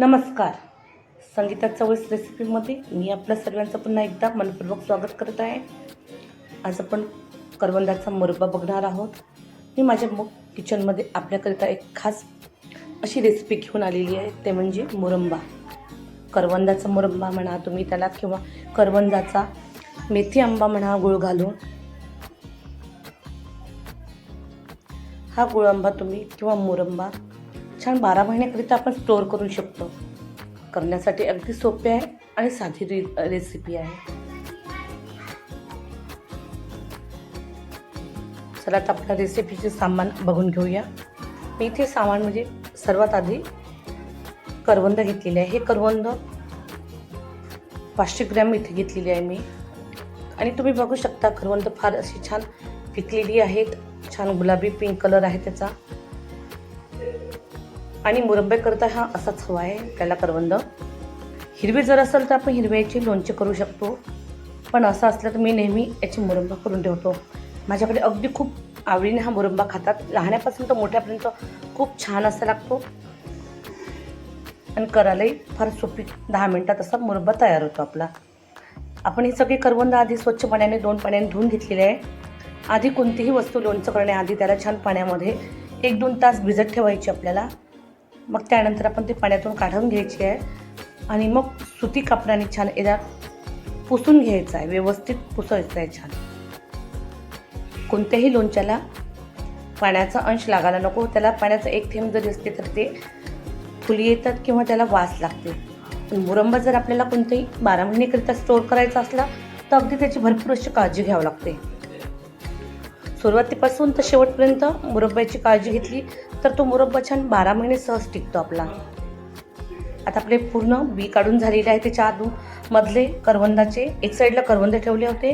नमस्कार. संगीता चवळीस रेसिपीमध्ये मी आपल्या सर्वांचं पुन्हा एकदा मनपूर्वक स्वागत करत आहे. आज आपण करवंदाचा मुरब्बा बघणार आहोत. मी माझ्या मग किचनमध्ये आपल्याकरिता एक खास अशी रेसिपी घेऊन आलेली आहे. ते म्हणजे मुरंबा. करवंदाचा मुरंबा म्हणा तुम्ही त्याला किंवा करवंदाचा मेथी आंबा म्हणा गुळ घालून. हा गुळ आंबा तुम्ही किंवा मुरंबा छान बारा महिन्याकरिता आपण स्टोअर करू शकतो. करण्यासाठी अगदी सोपे आहे आणि साधी रे रेसिपी आहे. चला आता आपल्या रेसिपीचे सामान बघून घेऊया. मी इथे सामान म्हणजे सर्वात आधी करवंद घेतलेले आहे. हे करवंद पाचशे ग्रॅम इथे घेतलेली आहे मी. आणि तुम्ही बघू शकता करवंद फार अशी छान पिकलेली आहेत. छान गुलाबी पिंक कलर आहे त्याचा. आणि मुरंबे करता हा असाच हवा आहे त्याला करवंद. हिरवे जर असेल तर आपण हिरव्याची लोणचे करू शकतो. पण असं असलं तर मी नेहमी याची मुरंबा करून ठेवतो. माझ्याकडे अगदी खूप आवडीने हा मुरंबा खातात. लहानापासून तर मोठ्यापर्यंत खूप छान असा लागतो. आणि करायलाही फार सोपी दहा मिनटात असा मुरंबा तयार होतो आपला. आपण ही सगळी करवंद आधी स्वच्छ पाण्याने दोन पाण्याने धुवून घेतलेले आहे. आधी कोणतीही वस्तू लोणचं करण्याआधी त्याला छान पाण्यामध्ये एक दोन तास भिजत ठेवायची आपल्याला. मग त्यानंतर आपण ते पाण्यातून काढून घ्यायची आहे. आणि मग सुती कापडाने छान याला पुसून घ्यायचं आहे. व्यवस्थित पुसायचं आहे छान. कोणत्याही लोणच्याला पाण्याचा अंश लागायला नको. त्याला पाण्याचा एक थेंब जरी असते तर ते फुली येतात किंवा त्याला वास लागते. पण मुरंबा जर आपल्याला कोणत्याही बारा महिनेकरिता स्टोअर करायचा असला तर अगदी त्याची भरपूर अशी काळजी घ्यावी लागते. सुरुवातीपासून तर शेवटपर्यंत मुरब्ब्याची काळजी घेतली तर तो मुरब्बा छान बारा महिने सहज टिकतो आपला. आता आपले पूर्ण बी काढून झालेले आहे त्याच्या आतून. मधले करवंदाचे एक साईडला करवंद ठेवले होते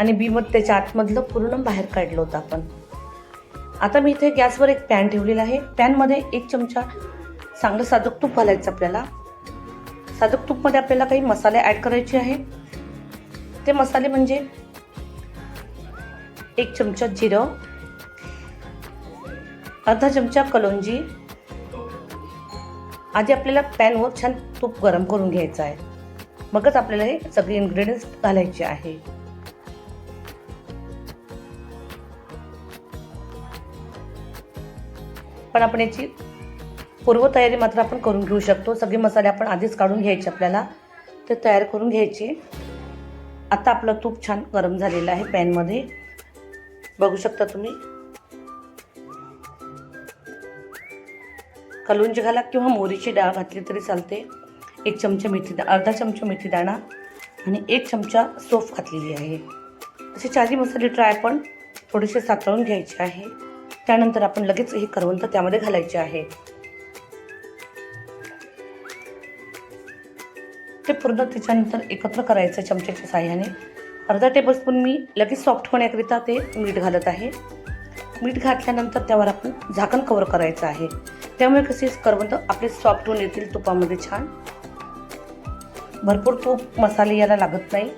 आणि बी मग त्याच्या आतमधलं पूर्ण बाहेर काढलं होतं आपण. आता मी इथे गॅसवर एक पॅन ठेवलेला आहे. पॅनमध्ये एक चमचा चांगलं साजूक तूप घालायचं आपल्याला. साजूक तूपमध्ये आपल्याला काही मसाले ॲड करायचे आहे. ते मसाले म्हणजे एक चमचा जिरं अर्धा चमचा कलोंजी आधी आपल्याला पॅनवर छान तूप गरम करून घ्यायचं आहे. मगच आपल्याला हे सगळे इन्ग्रेडियंट्स घालायचे आहे. पण आपण याची पूर्वतयारी मात्र आपण करून घेऊ शकतो. सगळे मसाले आपण आधीच काढून घ्यायचे आपल्याला. ते तयार करून घ्यायचे. आता आपलं तूप छान गरम झालेलं आहे पॅनमध्ये बघू शकता तुम्ही. कलुंजी घाला किंवा मोरीची डाळ घातली तरी चालते. एक चमचा मेथी डाळ अर्धा चमचा मेथी दाणा आणि एक चमचा सोफ घातलेली आहे. असे चारही मसाले ट्राय पण थोडेसे सातळून घ्यायचे आहे. त्यानंतर आपण लगेच हे करवंत त्यामध्ये घालायचे आहे. ते पूर्ण त्याच्यानंतर एकत्र करायचं चमच्याच्या साह्याने. अर्धा टेबलस्पून मी लगेच सॉफ्ट होण्याकरिता ते मीठ घालत आहे. मीठ घातल्यानंतर त्यावर आपण झाकण कवर करायचं आहे. त्यामुळे कसे करवंत आपले सॉफ्ट होऊन येतील तुपामध्ये छान. भरपूर तूप मसाले याला लागत नाही.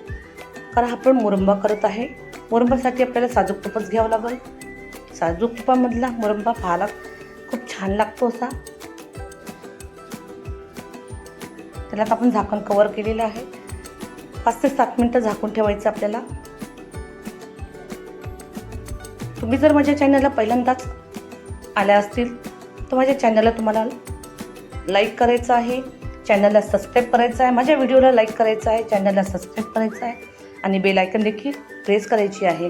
कारण आपण मुरंबा करत आहे. मुरंबासाठी आपल्याला साजूक तुपच घ्यावं लागेल. साजूक तुपामधला मुरंबा पाहायला खूप छान लागतो असा. त्याला आपण झाकण कवर केलेलं आहे. पाच ते सात मिनटं झाकून ठेवायचं आपल्याला. तुम्ही जर माझ्या चॅनलला पहिल्यांदाच आल्या असतील तर माझ्या चॅनलला तुम्हाला लाईक करायचं आहे चॅनलला सबस्क्राईब करायचं आहे माझ्या व्हिडिओला लाईक करायचं आहे चॅनलला सबस्क्राईब करायचं आहे आणि बेल आयकन देखील प्रेस करायची आहे.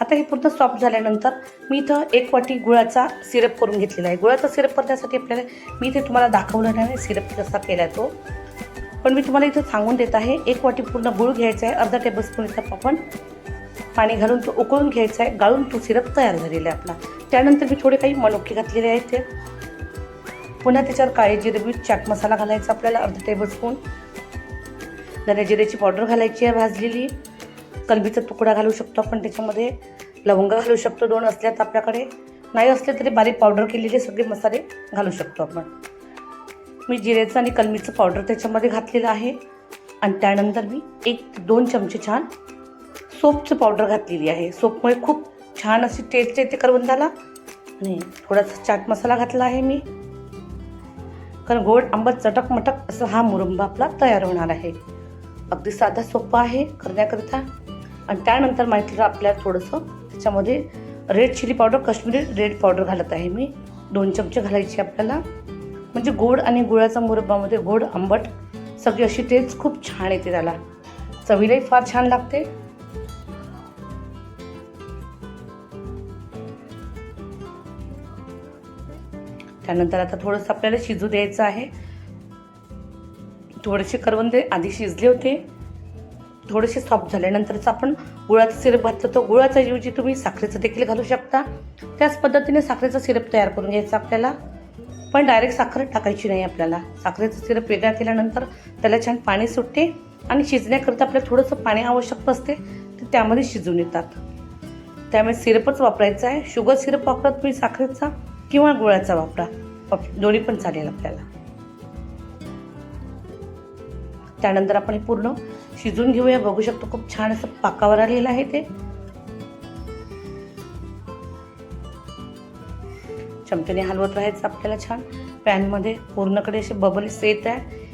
आता हे पूर्ण सॉफ्ट झाल्यानंतर मी इथं एक वाटी गुळाचा सिरप करून घेतलेला आहे. गुळाचा सिरप करण्यासाठी आपल्याला मी इथे तुम्हाला दाखवलं नाही सिरप कसा केला आहे तो. पण मी तुम्हाला इथं सांगून देत आहे एक वाटी पूर्ण गुळ घ्यायचा आहे अर्धा टेबलस्पून इथं आपण पाणी घालून तो उकळून घ्यायचा आहे गाळून तो सिरप तयार झालेला आहे आपला. त्यानंतर मी थोडे काही मनुके घातलेले आहेत ते. पुन्हा त्याच्यावर काळे जिरे बीट चाट मसाला घालायचा आपल्याला अर्धा टेबलस्पून धने जिऱ्याची पावडर घालायची आहे भाजलेली. कलबीचा तुकडा घालू शकतो आपण त्याच्यामध्ये. लवंग घालू शकतो दोन असल्यात आपल्याकडे. नाही असले तरी बारीक पावडर केलेले सगळे मसाले घालू शकतो आपण. मी जिरेचं आणि कलमीचं पावडर त्याच्यामध्ये घातलेलं आहे. आणि त्यानंतर मी एक दोन चमचे छान सोपचं पावडर घातलेली आहे. सोपमुळे खूप छान अशी टेस्ट येते करवंदाला. आणि थोडासा चाट मसाला घातला आहे मी. कारण गोड आंबट चटक मटक असा हा मुरंबा आपला तयार होणार आहे. अगदी साधा सोपा आहे करण्याकरिता. आणि त्यानंतर माहिती आपल्याला थोडंसं त्याच्यामध्ये red chilli powder Kashmiri red powder घालत आहे मी. दोन चमचे घालायची आपल्याला. म्हणजे गोड आणि गुळाचा मुरब्बामध्ये गोड आंबट सगळी अशी टेस्ट खूप छान येते त्याला. चवीलाही फार छान लागते. त्यानंतर आता थोडंसं आपल्याला शिजू द्यायचं आहे. थोडेसे करवंदे आधी शिजले होते. थोडेसे सॉफ्ट झाल्यानंतरच आपण गुळाचं सिरप घातलं तर गुळाच्या ऐवजी तुम्ही साखरेचं देखील घालू शकता. त्याच पद्धतीने साखरेचं सिरप तयार करून घ्यायचा आपल्याला. पण डायरेक्ट साखर टाकायची नाही आपल्याला. साखरेचं सिरप वेगळा केल्यानंतर त्याला छान पाणी सुटते आणि शिजण्याकरिता आपल्याला थोडंसं पाणी आवश्यक असते ते त्यामध्ये शिजून येतात. त्यामुळे सिरपच वापरायचा आहे. शुगर सिरप वापरा तुम्ही साखरेचा किंवा गुळाचा वापरा. दोन्ही पण चालेल आपल्याला. त्यानंतर आपण हे पूर्ण शिजून घेऊया. बघू शकतो खूप छान असं पाकावर आलेलं आहे ते. चमच्याने हलवत राहायचं आपल्याला छान. पॅनमध्ये पूर्णकडे असे बबल्स येत आहे.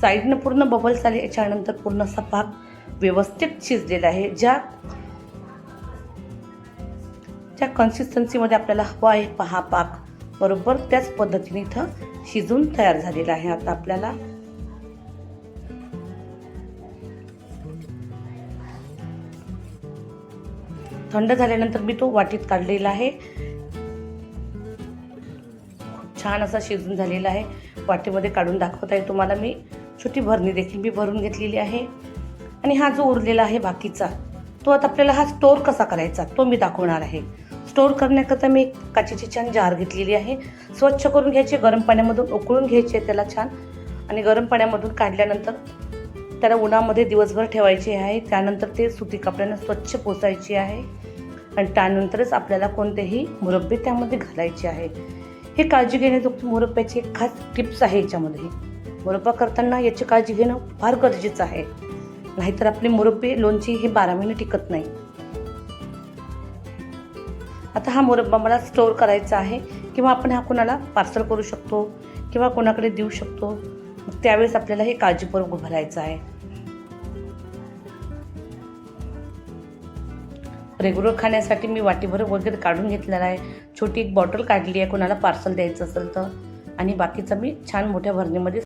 साईडनं पूर्ण बबल्स आले याच्यानंतर पूर्ण असा पाक व्यवस्थित शिजलेला आहे. ज्या ज्या कन्सिस्टन्सीमध्ये आपल्याला हवा आहे पहा पाक. बरोबर त्याच पद्धतीने इथं शिजून तयार झालेला आहे. आता आपल्याला थंड झाल्यानंतर मी तो वाटीत काढलेला आहे. छान असा शिजून झालेला आहे. वाटीमध्ये काढून दाखवत आहे तुम्हाला मी. छोटी भरणी देखील मी भरून घेतलेली आहे. आणि हा जो उरलेला आहे बाकीचा तो आता आपल्याला हा स्टोअर कसा करायचा तो मी दाखवणार आहे. स्टोअर करण्याकरता मी काचेची छान जार घेतलेली आहे. स्वच्छ करून घ्यायचे गरम पाण्यामधून उकळून घ्यायचे त्याला छान. आणि गरम पाण्यामधून काढल्यानंतर त्याला उन्हामध्ये दिवसभर ठेवायचे आहे. त्यानंतर ते सुती कपड्यांना स्वच्छ पोचायची आहे. आणि त्यानंतरच आपल्याला कोणतेही मुरब्बे त्यामध्ये घालायचे आहे. हे काळजी घेण्याजोगती मुरब्ब्याची एक खास टिप्स आहे याच्यामध्ये. मोरप्पा करताना याची काळजी घेणं फार गरजेचं आहे. नाहीतर आपले मोरब्बे लोणची हे बारा महिने टिकत नाही. आता हा मोरब्बा मला स्टोअर करायचा आहे किंवा आपण हा कोणाला पार्सल करू शकतो किंवा कोणाकडे देऊ शकतो त्यावेळेस आपल्याला हे काळजीपूर्वक भरायचं आहे. रेग्युलर खाण्यासाठी मी वाटीभर वगैरे काढून घेतलेला आहे. छोटी एक बॉटल काढली आहे कोणाला पार्सल द्यायचं असेल तर. आणि बाकीचं मी छान मोठ्या भरणीमध्ये